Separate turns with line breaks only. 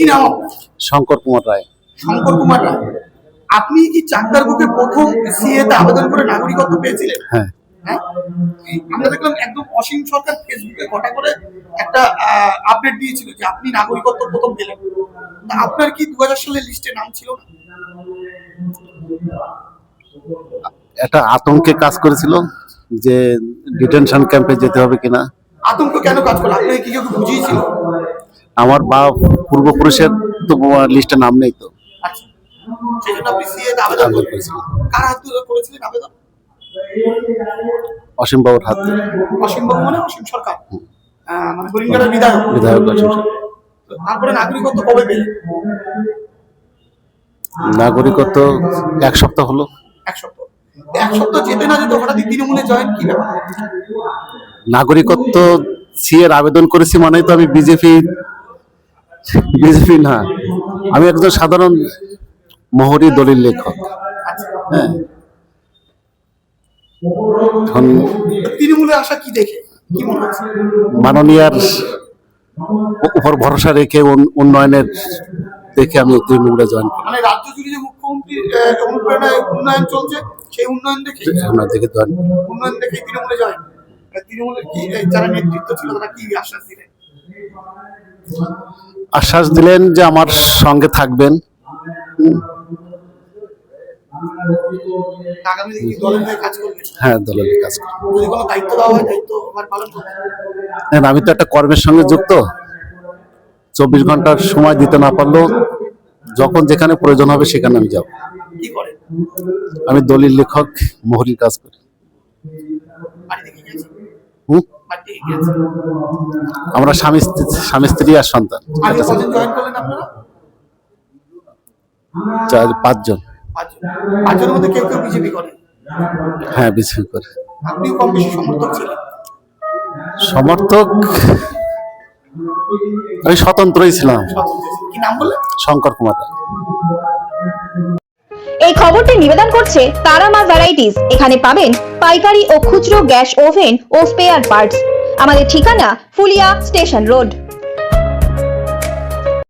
কি নাম
শঙ্কর কুমার রায়।
শঙ্কর কুমার রায়। আপনি কি চাকদার বুকে প্রথম সিএ তে আবেদন করে নাগরিকত্ব পেয়েছিলেন?
হ্যাঁ।
হ্যাঁ? আমরা দেখলাম একদম অসীম সরকার ফেসবুকে ঘটা করে একটা আপডেট দিয়েছিল যে আপনি নাগরিকত্ব প্রথম পেলেন। আপনার কি দু হাজার সালের লিস্টে নাম ছিল না?
একটা আতঙ্কে কাজ করেছিল যে ডিটেনশন ক্যাম্পে যেতে হবে কিনা।
আতঙ্ক কেন কাজ করল? আপনাকে কি কেউ বুঝিয়েছিল?
আমার বা পূর্বপুরুষের তো লিস্টে নাম নেই তো।
আচ্ছা
অসীম বাবুর হাত
অসীম বাবু মানে অসীম সরকার? মানে হরিঙ্গারের বিধায়ক।
বিধায়ক অসীম
তারপরে নাগরিকত্ব কবে পেলেন?
নাগরিকত্ব এক সপ্তাহ হলো।
এক সপ্তাহ। এক সপ্তাহ যেতে না যেতে হঠাৎ তৃণমূলে জয়েন কি ব্যাপার?
নাগরিকত্ব সি এর আবেদন করেছি মানেই তো আমি বিজেপি বিজেপি না আমি একজন সাধারণ মোহরি দলিল লেখক। হ্যাঁ। এখন
তৃণমূলে আসা কি দেখে? মনে
মাননীয়ার উপর ভরসা রেখে উন্নয়নের দেখে আমি তৃণমূলে জয়েন করি
মানে রাজ্য জুড়ে যে মুখ্যমন্ত্রীর অনুপ্রেরণায় উন্নয়ন চলছে সেই উন্নয়ন দেখে?
আমরা দেখে জয়েন
উন্নয়ন দেখে তৃণমূলে জয়েন? তৃণমূলের কি যারা নেতৃত্ব ছিল তারা কি আশ্বাস দিলেন?
আশ্বাস দিলেন যে আমার সঙ্গে থাকবেন।
হয়ে
হ্যাঁ দলের কাজ
করবেন।
আমি তো একটা কর্মের সঙ্গে যুক্ত। চব্বিশ ঘণ্টার সময় দিতে না পারলেও যখন যেখানে প্রয়োজন হবে সেখানে আমি যাব। আমি দলিল লেখক মোহরির কাজ করি। আমরা স্বামী স্বামী স্ত্রী আর সন্তান। চার পাঁচজন।
পাঁচজন। পাঁচজনের মধ্যে কেউ কেউ বিজেপি করে?
হ্যাঁ বিজেপি করে।
আপনিও কম বেশি সমর্থক ছিলেন?
সমর্থক? আমি স্বতন্ত্রই ছিলাম। শঙ্কর কুমার
এই খবরটি নিবেদন করছে তারামা ভ্যারাইটিস। এখানে পাবেন পাইকারি ও খুচরো গ্যাস ওভেন ও স্পেয়ার পার্টস। আমাদের ঠিকানা ফুলিয়া স্টেশন রোড।